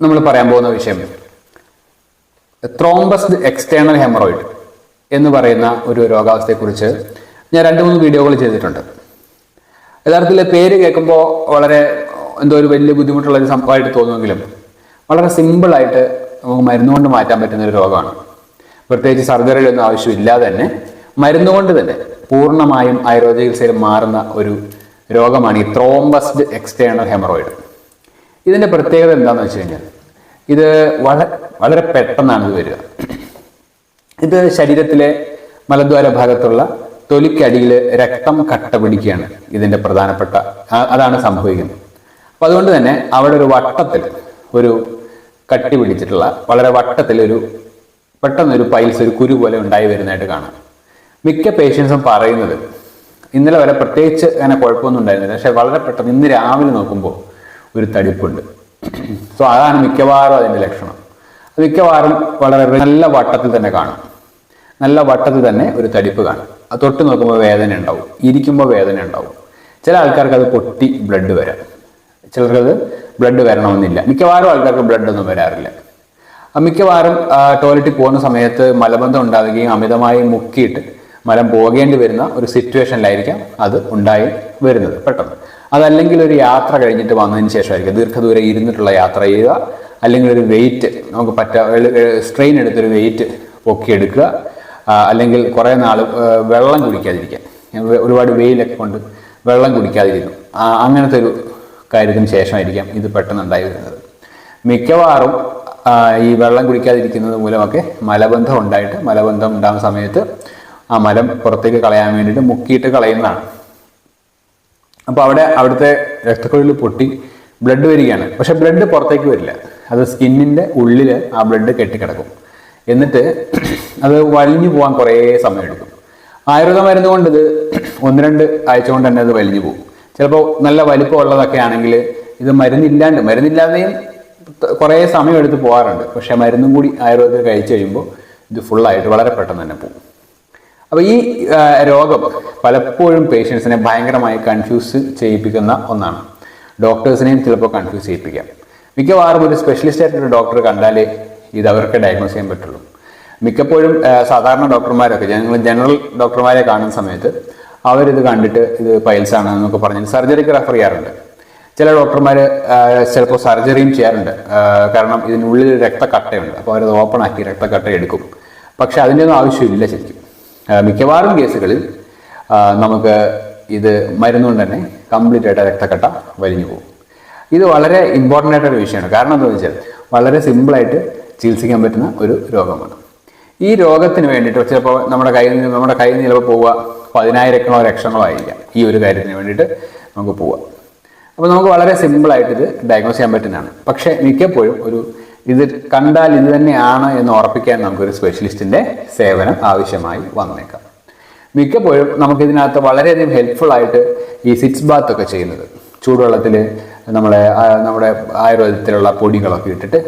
നമ്മൾ പറയാൻ പോകുന്ന വിഷയം. ത്രോംബസ്ഡ് എക്സ്റ്റേണൽ ഹെമറോയിഡ് എന്ന് പറയുന്ന ഒരു രോഗാവസ്ഥയെക്കുറിച്ച് ഞാൻ രണ്ട് മൂന്ന് വീഡിയോകൾ ചെയ്തിട്ടുണ്ട്. യഥാർത്ഥത്തിൽ പേര് കേൾക്കുമ്പോൾ വളരെ എന്തോ ഒരു വലിയ ബുദ്ധിമുട്ടുള്ള ഒരു സംഭവമായിട്ട് തോന്നുമെങ്കിലും വളരെ സിമ്പിളായിട്ട് നമുക്ക് മരുന്ന് കൊണ്ട് മാറ്റാൻ പറ്റുന്ന ഒരു രോഗമാണ്. പ്രത്യേകിച്ച് സർജറിയിലൊന്നും ആവശ്യമില്ലാതെ തന്നെ മരുന്ന് കൊണ്ട് തന്നെ പൂർണമായും ആയുർവേദ ചികിത്സയിൽ മാറുന്ന ഒരു രോഗമാണ് ഈ ത്രോംബസ്ഡ് എക്സ്റ്റേണൽ ഹെമറോയിഡ് ഇതിന്റെ പ്രത്യേകത എന്താണെന്ന് വെച്ച് കഴിഞ്ഞാൽ ഇത് വളരെ വളരെ പെട്ടെന്നാണ് ഇത് വരിക. ഇത് ശരീരത്തിലെ മലദ്വാര ഭാഗത്തുള്ള തൊലിക്കടിയിൽ രക്തം കട്ട പിടിക്കുകയാണ് ഇതിന്റെ പ്രധാനപ്പെട്ട അതാണ് സംഭവിക്കുന്നത്. അപ്പോൾ അതുകൊണ്ട് തന്നെ അവിടെ ഒരു വട്ടത്തിൽ ഒരു കട്ടി പിടിച്ചിട്ടുള്ള വളരെ വട്ടത്തിൽ ഒരു പെട്ടെന്നൊരു പൈൽസ് ഒരു കുരു പോലെ ഉണ്ടായി വരുന്നതായിട്ട് കാണാം. മിക്ക പേഷ്യൻസും പറയുന്നത് ഇന്നലെ വരെ പ്രത്യേകിച്ച് അങ്ങനെ കുഴപ്പമൊന്നും ഉണ്ടായിരുന്നില്ല. പക്ഷേ വളരെ പെട്ടെന്ന് ഇന്ന് രാവിലെ നോക്കുമ്പോൾ ഒരു തടിപ്പുണ്ട്. സോ അതാണ് മിക്കവാറും അതിന്റെ ലക്ഷണം. മിക്കവാറും വളരെ നല്ല വട്ടത്തിൽ തന്നെ കാണും. നല്ല വട്ടത്തിൽ തന്നെ ഒരു തടിപ്പ് കാണും. അത് തൊട്ട് നോക്കുമ്പോൾ വേദന ഉണ്ടാവും. ഇരിക്കുമ്പോൾ വേദന ഉണ്ടാവും. ചില ആൾക്കാർക്ക് അത് പൊട്ടി ബ്ലഡ് വരാം. ചിലർക്ക് അത് ബ്ലഡ് വരണമെന്നില്ല. മിക്കവാറും ആൾക്കാർക്ക് ബ്ലഡ് ഒന്നും വരാറില്ല. മിക്കവാറും ടോയ്ലറ്റിൽ പോകുന്ന സമയത്ത് മലബന്ധം ഉണ്ടാവുകയും അമിതമായി മുക്കിയിട്ട് മലം പോകേണ്ടി വരുന്ന ഒരു സിറ്റുവേഷനിലായിരിക്കാം അത് ഉണ്ടായി വരുന്നത്. പെട്ടെന്ന്. അതല്ലെങ്കിൽ ഒരു യാത്ര കഴിഞ്ഞിട്ട് വന്നതിന് ശേഷമായിരിക്കും. ദീർഘദൂരം ഇരുന്നിട്ടുള്ള യാത്ര ചെയ്യുക. അല്ലെങ്കിൽ ഒരു വെയിറ്റ് നമുക്ക് പറ്റ സ്ട്രെയിൻ എടുത്തൊരു വെയിറ്റ് പൊക്കിയെടുക്കുക അല്ലെങ്കിൽ കുറേ നാൾ വെള്ളം കുടിക്കാതിരിക്കുക. ഒരുപാട് വെയിലൊക്കെ കൊണ്ട് വെള്ളം കുടിക്കാതിരിക്കും. അങ്ങനത്തെ ഒരു കാര്യത്തിന് ശേഷമായിരിക്കാം ഇത് പെട്ടെന്ന് ഉണ്ടായി വരുന്നത്. മിക്കവാറും ഈ വെള്ളം കുടിക്കാതിരിക്കുന്നത് മൂലമൊക്കെ മലബന്ധം ഉണ്ടായിട്ട് മലബന്ധം ഉണ്ടാകുന്ന സമയത്ത് ആ മലം പുറത്തേക്ക് കളയാൻ വേണ്ടിയിട്ട് മുക്കിയിട്ട് കളയുന്നതാണ്. അപ്പോൾ അവിടെ അവിടുത്തെ രക്തക്കൊഴിൽ പൊട്ടി ബ്ലഡ് വരികയാണ്. പക്ഷെ ബ്ലഡ് പുറത്തേക്ക് വരില്ല. അത് സ്കിന്നിന്റെ ഉള്ളിൽ ആ ബ്ലഡ് കെട്ടിക്കിടക്കും. എന്നിട്ട് അത് വലിഞ്ഞു പോകാൻ കുറേ സമയമെടുക്കും. ആയുർവേദ മരുന്ന് കൊണ്ട് ഇത് ഒന്ന് രണ്ട് ആഴ്ച കൊണ്ട് തന്നെ അത് വലിഞ്ഞു പോകും. ചിലപ്പോൾ നല്ല വലിപ്പമുള്ളതൊക്കെ ആണെങ്കിൽ ഇത് മരുന്നില്ലാണ്ട് മരുന്നില്ലാതെയും കുറേ സമയം എടുത്ത് പോകാറുണ്ട്. പക്ഷേ മരുന്നും കൂടി ആയുർവേദത്തിൽ കഴിച്ചു കഴിയുമ്പോൾ ഇത് ഫുള്ളായിട്ട് വളരെ പെട്ടെന്ന് തന്നെ പോകും. അപ്പൊ ഈ രോഗം പലപ്പോഴും പേഷ്യൻസിനെ ഭയങ്കരമായി കൺഫ്യൂസ് ചെയ്യിപ്പിക്കുന്ന ഒന്നാണ്. ഡോക്ടേഴ്സിനെയും ചിലപ്പോൾ കൺഫ്യൂസ് ചെയ്യിപ്പിക്കാം. മിക്കവാറും ഒരു സ്പെഷ്യലിസ്റ്റ് ആയിട്ടൊരു ഡോക്ടർ കണ്ടാലേ ഇത് അവർക്ക് ഡയഗ്നോസ് ചെയ്യാൻ പറ്റുള്ളൂ. മിക്കപ്പോഴും സാധാരണ ഡോക്ടർമാരൊക്കെ ഞങ്ങൾ ജനറൽ ഡോക്ടർമാരെ കാണുന്ന സമയത്ത് അവരിത് കണ്ടിട്ട് ഇത് പൈൽസ് ആണ് എന്നൊക്കെ പറഞ്ഞ് സർജറിക്ക് റെഫർ ചെയ്യാറുണ്ട്. ചില ഡോക്ടർമാർ ചിലപ്പോൾ സർജറിയും ചെയ്യാറുണ്ട്. കാരണം ഇതിനുള്ളിൽ രക്തക്കട്ടയുണ്ട്. അപ്പോൾ അവരത് ഓപ്പൺ ആക്കി രക്തക്കട്ട എടുക്കും പക്ഷെ അതിന്റെ ഒന്നും ആവശ്യമില്ല ശരിക്കും. മിക്കവാറും കേസുകളിൽ നമുക്ക് ഇത് മരുന്നുകൊണ്ട് തന്നെ കംപ്ലീറ്റ് ആയിട്ട് രക്തക്കട്ട വലിഞ്ഞു പോകും. ഇത് വളരെ ഇമ്പോർട്ടന്റ് ആയിട്ടൊരു വിഷയമാണ്. കാരണം എന്താണെന്ന് വെച്ചാൽ വളരെ സിമ്പിളായിട്ട് ചികിത്സിക്കാൻ പറ്റുന്ന ഒരു രോഗമാണ്. ഈ രോഗത്തിന് വേണ്ടിയിട്ട് ചിലപ്പോൾ നമ്മുടെ കയ്യിൽ നിന്ന് നമ്മുടെ കയ്യിൽ നിന്ന് ചിലപ്പോൾ പോവുക പതിനായിരക്കണോ ലക്ഷങ്ങളോ ആയിരിക്കാം ഈ ഒരു കാര്യത്തിന് വേണ്ടിയിട്ട് നമുക്ക് പോവുക. അപ്പോൾ നമുക്ക് വളരെ സിമ്പിളായിട്ട് ഇത് ഡയഗ്നോസ് ചെയ്യാൻ പറ്റുന്നതാണ്. പക്ഷേ മിക്കപ്പോഴും ഒരു ഇത് കണ്ടാൽ ഇത് തന്നെയാണ് എന്ന് ഉറപ്പിക്കാൻ നമുക്കൊരു സ്പെഷ്യലിസ്റ്റിന്റെ സേവനം ആവശ്യമായി വന്നേക്കാം. മിക്കപ്പോഴും നമുക്കിതിനകത്ത് വളരെയധികം ഹെൽപ്ഫുൾ ആയിട്ട് ഈ സിറ്റ്സ് ബാത്ത് ഒക്കെ ചെയ്യുന്നത്. ചൂടുവെള്ളത്തിൽ നമ്മളെ നമ്മുടെ ആയുർവേദത്തിലുള്ള പൊടികളൊക്കെ ഇട്ടിട്ട്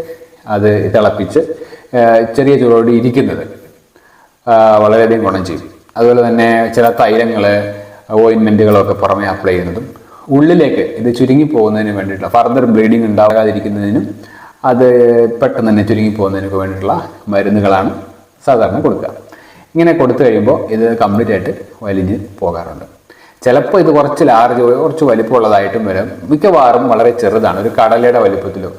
അത് തിളപ്പിച്ച് ചെറിയ ചൂടോട് ഇരിക്കുന്നത് വളരെയധികം ഗുണം ചെയ്യും. അതുപോലെ തന്നെ ചില തൈലങ്ങൾ ഓയിൻമെന്റുകളൊക്കെ പുറമെ അപ്ലൈ ചെയ്യുന്നതും ഉള്ളിലേക്ക് ഇത് ചുരുങ്ങി പോകുന്നതിന് വേണ്ടിയിട്ടുള്ള ഫർദർ ബ്ലീഡിങ് ഉണ്ടാകാതിരിക്കുന്നതിനും അത് പെട്ടെന്ന് തന്നെ ചുരുങ്ങി പോകുന്നതിനൊക്കെ വേണ്ടിയിട്ടുള്ള മരുന്നുകളാണ് സാധാരണ കൊടുക്കുക. ഇങ്ങനെ കൊടുത്തു കഴിയുമ്പോൾ ഇത് കംപ്ലീറ്റ് ആയിട്ട് വലിഞ്ഞ് പോകാറുണ്ട്. ചിലപ്പോൾ ഇത് കുറച്ച് ലാർജ് കുറച്ച് വലിപ്പമുള്ളതായിട്ടും വരും. മിക്കവാറും വളരെ ചെറുതാണ്. ഒരു കടലയുടെ വലിപ്പത്തിലോ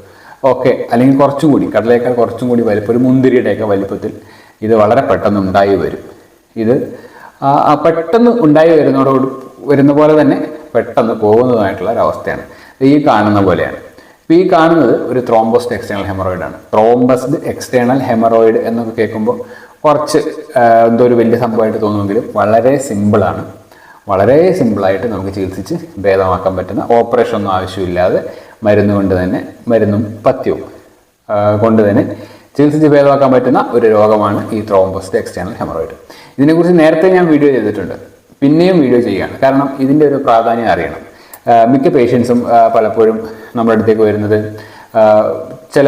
ഓക്കെ അല്ലെങ്കിൽ കുറച്ചും കൂടി കടലയേക്കാൾ കുറച്ചും കൂടി വലിപ്പം ഒരു മുന്തിരിയുടെയൊക്കെ വലിപ്പത്തിൽ ഇത് വളരെ പെട്ടെന്ന് ഉണ്ടായി വരും. ഇത് പെട്ടെന്ന് ഉണ്ടായി വരുന്നതോട് വരുന്ന പോലെ തന്നെ പെട്ടെന്ന് പോകുന്നതായിട്ടുള്ള അവസ്ഥയാണ് ഈ കാണുന്ന പോലെയാണ്. അപ്പോൾ ഈ കാണുന്നത് ഒരു ത്രോംബോസ്ഡ് എക്സ്റ്റേണൽ ഹെമറോയിഡ് ആണ്. ത്രോംബസ്ഡ് എക്സ്റ്റേണൽ ഹെമറോയിഡ് എന്നൊക്കെ കേൾക്കുമ്പോൾ കുറച്ച് എന്തോ ഒരു വലിയ സംഭവമായിട്ട് തോന്നുമെങ്കിലും വളരെ സിമ്പിളാണ് വളരെ സിമ്പിളായിട്ട് നമുക്ക് ചികിത്സിച്ച് ഭേദമാക്കാൻ പറ്റുന്ന ഓപ്പറേഷൻ ഒന്നും ആവശ്യമില്ലാതെ മരുന്ന് കൊണ്ട് തന്നെ മരുന്നും പഥ്യവും കൊണ്ട് തന്നെ ചികിത്സിച്ച് ഭേദമാക്കാൻ പറ്റുന്ന ഒരു രോഗമാണ് ഈ ത്രോംബോസ്ഡ് എക്സ്റ്റേണൽ ഹെമറോയിഡ് ഇതിനെക്കുറിച്ച് നേരത്തെ ഞാൻ വീഡിയോ ചെയ്തിട്ടുണ്ട്. പിന്നെയും വീഡിയോ ചെയ്യുകയാണ്. കാരണം ഇതിന്റെ ഒരു പ്രാധാന്യം അറിയണം. മിക്ക പേഷ്യൻസും പലപ്പോഴും നമ്മുടെ അടുത്തേക്ക് വരുന്നത്. ചില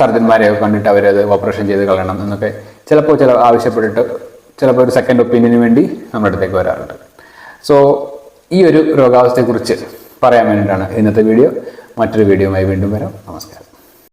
സർജന്മാരെ കണ്ടിട്ട് അവരത് ഓപ്പറേഷൻ ചെയ്ത് കളയണം എന്നൊക്കെ ചിലപ്പോൾ ചില ആവശ്യപ്പെട്ടിട്ട് ചിലപ്പോൾ ഒരു സെക്കൻഡ് ഒപ്പീനിയന് വേണ്ടി നമ്മുടെ അടുത്തേക്ക് വരാറുണ്ട്. സോ ഈ ഒരു രോഗാവസ്ഥയെക്കുറിച്ച് പറയാൻ വേണ്ടിയിട്ടാണ് ഇന്നത്തെ വീഡിയോ മറ്റൊരു വീഡിയോയുമായി വീണ്ടും വരാം. നമസ്കാരം.